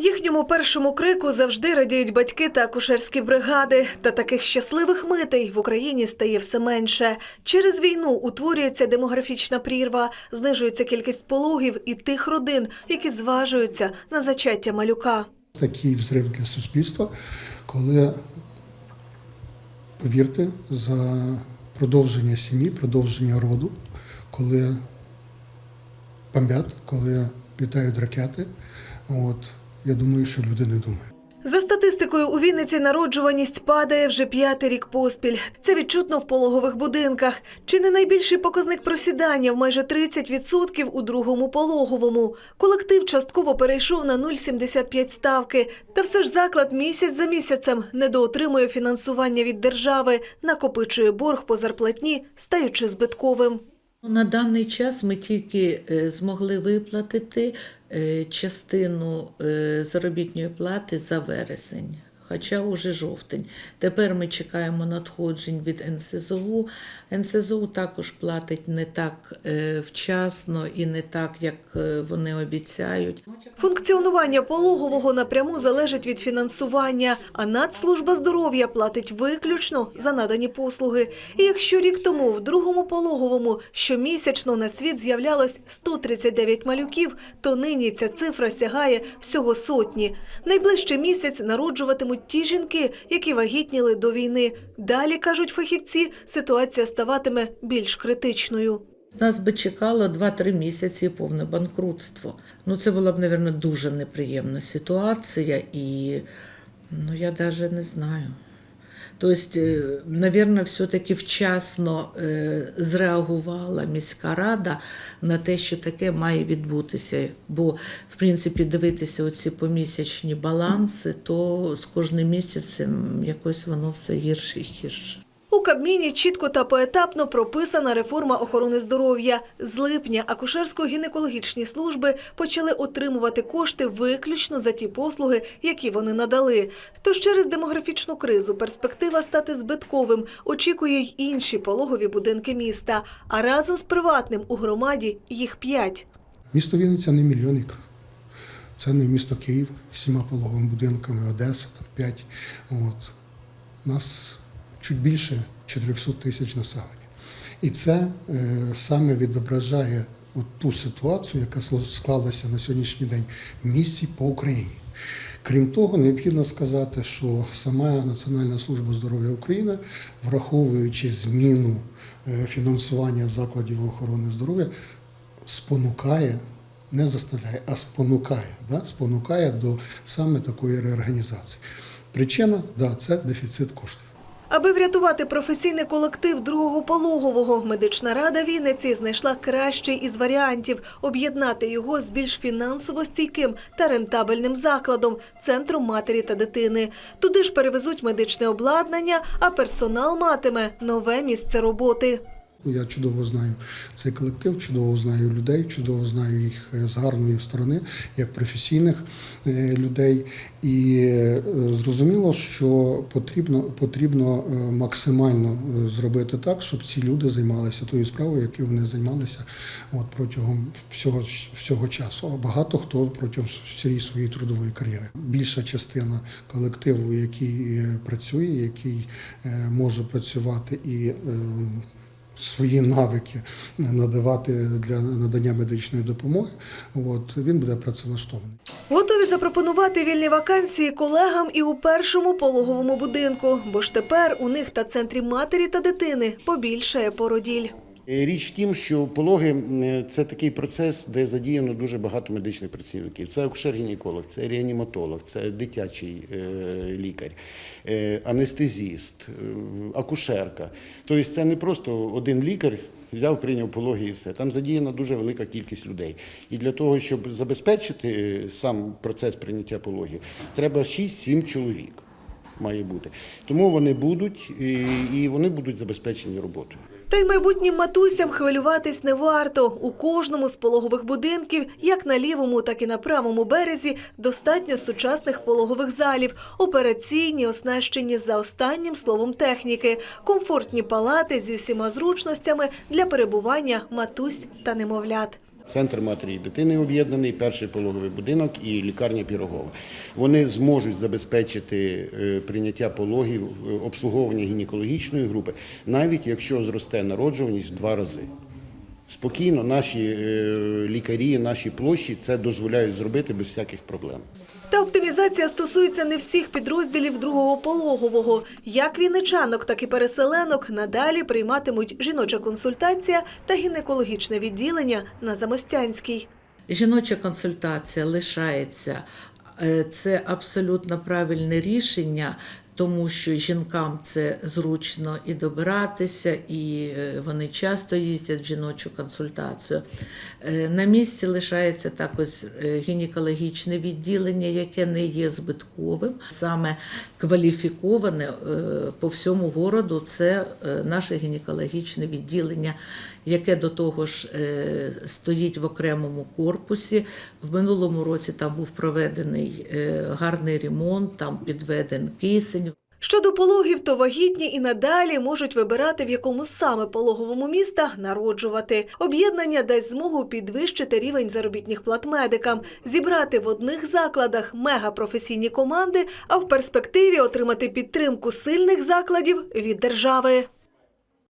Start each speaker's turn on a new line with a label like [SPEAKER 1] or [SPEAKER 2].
[SPEAKER 1] Їхньому першому крику завжди радіють батьки та акушерські бригади. Та таких щасливих митей в Україні стає все менше. Через війну утворюється демографічна прірва, знижується кількість пологів і тих родин, які зважуються на зачаття малюка.
[SPEAKER 2] такий взрив для суспільства, коли, повірте, за продовження сім'ї, продовження роду, коли бомбять, коли літають ракети, от, я думаю, що люди не думають.
[SPEAKER 1] За статистикою, у Вінниці народжуваність падає вже п'ятий рік поспіль. Це відчутно в пологових будинках. Чи не найбільший показник просідання в майже 30% у другому пологовому. Колектив частково перейшов на 0,75 ставки. Та все ж заклад місяць за місяцем недоотримує фінансування від держави, накопичує борг по зарплатні, стаючи збитковим.
[SPEAKER 3] На даний час ми тільки е, змогли виплатити е, частину е, заробітної плати за вересень, хоча уже жовтень. Тепер ми чекаємо надходжень від НСЗУ. НСЗУ також платить не так е, вчасно і не так, як е, вони обіцяють.
[SPEAKER 1] Функціонування пологового напряму залежить від фінансування, а Нацслужба здоров'я платить виключно за надані послуги. І якщо рік тому в другому пологовому щомісячно на світ з'являлось 139 малюків, то нині ця цифра сягає всього сотні. Найближчий місяць народжуватимуть ті жінки, які вагітніли до війни. Далі кажуть фахівці, ситуація ставатиме більш критичною.
[SPEAKER 3] Нас би чекало 2-3 місяці повне банкрутство. Ну, це була б, мабуть, дуже неприємна ситуація, і ну, я навіть не знаю. Тобто, наверное, все-таки вчасно е, зреагувала міська рада на те, що таке має відбутися. Бо, в принципі, дивитися оці помісячні баланси, то з кожним місяцем якось воно все гірше і гірше.
[SPEAKER 1] У Кабміні чітко та поетапно прописана реформа охорони здоров'я. З липня акушерсько-гінекологічні служби почали отримувати кошти виключно за ті послуги, які вони надали. Тож через демографічну кризу перспектива стати збитковим очікує й інші пологові будинки міста. А разом з приватним у громаді їх п'ять.
[SPEAKER 2] Місто Вінниця не мільйонник. Це не місто Київ сіма пологовими будинками, Одеса, п'ять. От. Нас чуть більше 400 тисяч населення. І це е, саме відображає от ту ситуацію, яка склалася на сьогоднішній день в місті по Україні. Крім того, необхідно сказати, що сама Національна служба здоров'я України, враховуючи зміну е, фінансування закладів охорони здоров'я, спонукає, не заставляє, а спонукає, да? спонукає до саме такої реорганізації. Причина да, це дефіцит коштів.
[SPEAKER 1] Аби врятувати професійний колектив другого пологового, медична рада Вінниці знайшла кращий із варіантів об'єднати його з більш фінансово стійким та рентабельним закладом центром матері та дитини. Туди ж перевезуть медичне обладнання, а персонал матиме нове місце роботи.
[SPEAKER 2] Я чудово знаю цей колектив, чудово знаю людей, чудово знаю їх е, з гарної сторони, як професійних е, людей. І е, зрозуміло, що потрібно, потрібно максимально зробити так, щоб ці люди займалися тою справою, якою вони займалися от, протягом всього, всього часу. А багато хто протягом всієї своєї трудової кар'єри. Більша частина колективу, який працює, який може працювати і е, свої навики надавати для надання медичної допомоги, от, він буде працевлаштований.
[SPEAKER 1] Готові запропонувати вільні вакансії колегам і у першому пологовому будинку, бо ж тепер у них та центрі матері та дитини побільшає породіль.
[SPEAKER 4] Е, Річ в тім, що пологи е, це такий процес, де задіяно дуже багато медичних працівників. Це акушер-гінеколог, це реаніматолог, це дитячий е, лікар, анестезіст, акушерка. Тобто це не просто один лікар. Взяв, прийняв пологи і все. Там задіяна дуже велика кількість людей. І для того, щоб забезпечити сам процес прийняття пологів, треба 6-7 чоловік має бути. Тому вони будуть і вони будуть забезпечені роботою.
[SPEAKER 1] Та й майбутнім матусям хвилюватись не варто. У кожному з пологових будинків, як на лівому, так і на правому березі, достатньо сучасних пологових залів, операційні, оснащені за останнім словом техніки, комфортні палати зі всіма зручностями для перебування матусь та немовлят.
[SPEAKER 4] Центр матері і дитини об'єднаний, перший пологовий будинок і лікарня Пірогова. Вони зможуть забезпечити е, прийняття пологів, е, обслуговування гінекологічної групи, навіть якщо зросте народжуваність в два рази. Спокійно наші е, лікарі, наші площі це дозволяють зробити без всяких проблем.
[SPEAKER 1] Та оптимізація стосується не всіх підрозділів другого пологового. Як вінничанок, так і переселенок надалі прийматимуть жіноча консультація та гінекологічне відділення на Замостянській.
[SPEAKER 3] Жіноча консультація лишається. Е, Це абсолютно правильне рішення, тому що жінкам це зручно і добиратися, і е, вони часто їздять в жіночу консультацію. Е, На місці лишається також е, гінекологічне відділення, яке не є збитковим. Саме кваліфіковане по всьому городу це наше гінекологічне відділення, яке до того ж стоїть в окремому корпусі. В минулому році там був проведений гарний ремонт, там підведен кисень.
[SPEAKER 1] Щодо пологів, то вагітні і надалі можуть вибирати, в якому саме пологовому міста народжувати. Об'єднання дасть змогу підвищити рівень заробітних плат медикам, зібрати в одних закладах мегапрофесійні команди, а в перспективі отримати підтримку сильних закладів від держави.